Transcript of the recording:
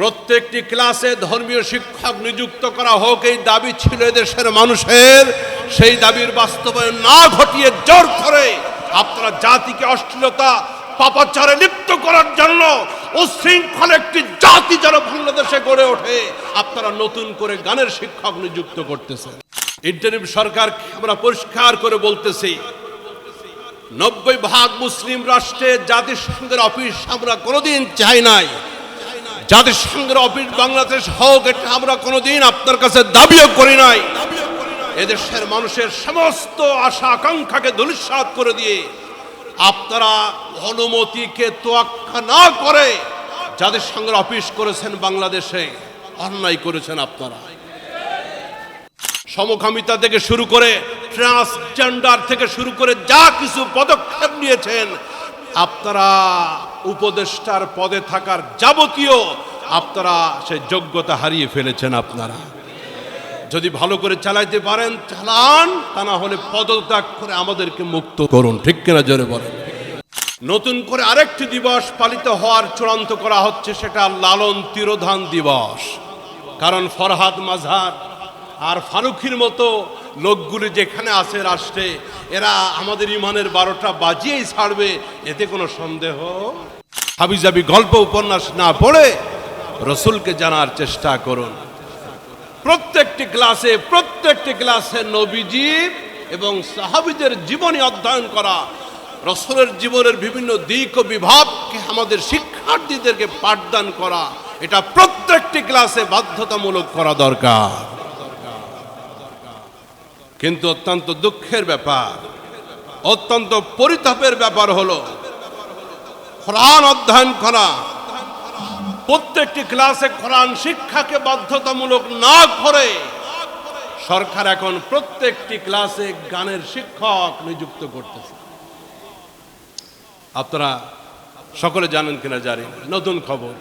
প্রত্যেকটি ক্লাসে ধর্মীয় শিক্ষক নিযুক্ত করা হোক, এই দাবি ছিল দেশের মানুষের। সেই দাবির বাস্তবায়ন না ঘটিয়ে জোর করে আপনারা জাতিকে অশ্লীলতা, পাপাচারে লিপ্ত করার জন্য উশৃঙ্খল একটি জাতি যেন বাংলাদেশে গড়ে ওঠে, আপনারা নতুন করে গানের শিক্ষক নিযুক্ত করতেছেন। ইন্টারিম সরকার আমরা পরিষ্কার করে বলতেছি, নব্বই ভাগ মুসলিম রাষ্ট্রে জাতিসংঘের অফিস আমরা কোনোদিন চাই নাই। জাতিসংঘের অফিস বাংলাদেশ হোক, এটা আমরা কোনোদিন আপনার কাছে দাবিও করি নাই। এদেশের মানুষের সমস্ত আশা আকাঙ্ক্ষাকে ধূলিসাৎ করে দিয়ে আপনারা অনুমতিকে তোয়াক্কা না করে জাতিসংঘের অফিস করেছেন বাংলাদেশে, অন্যায় করেছেন আপনারা। সমকামিতা থেকে শুরু করে, ট্রান্সজেন্ডার থেকে শুরু করে যা কিছু পদক্ষেপ নিয়েছেন আপনারা উপদেষ্টার পদে থাকার যাবতীয় আপনারা সে যোগ্যতা হারিয়ে ফেলেছেন আপনারা। যদি ভালো করে চালাইতে পারেন, চালান, তা না হলে পদত্যাগ করে আমাদেরকে মুক্ত করুন। ঠিক কিনা জোরে বলেন? নতুন করে আরেকটি দিবস পালিত হওয়ার চূড়ান্ত করা হচ্ছে, সেটা লালন তিরোধান দিবস। কারণ ফরহাদ মাঝার আর ফারুখির মতো লোকগুলি যেখানে আছে রাষ্ট্রে এরা আমাদের ইমানের বারোটা বাজিয়েই ছাড়বে, এতে কোনো সন্দেহ? হাবিজাবি গল্প, উপন্যাস না পড়ে রসুলকে জানার চেষ্টা করুন। প্রত্যেকটি ক্লাসে প্রত্যেকটি ক্লাসে নবীজি এবং সাহাবিদের জীবনী অধ্যয়ন করা, রসুলের জীবনের বিভিন্ন দিক ও বিভাবকে আমাদের শিক্ষার্থীদেরকে পাঠদান করা, এটা প্রত্যেকটি ক্লাসে বাধ্যতামূলক করা দরকার। কিন্তু অত্যন্ত দুঃখের ব্যাপার, অত্যন্ত পরিতাপের ব্যাপার হলো, কোরআন অধ্যয়ন করা, প্রত্যেকটি ক্লাসে কোরআন শিক্ষাকে বাধ্যতামূলক না করে, সরকার এখন প্রত্যেকটি ক্লাসে গানের শিক্ষক নিযুক্ত করতেছে। আপনারা সকলে জানেন কিনা জানি নতুন খবর।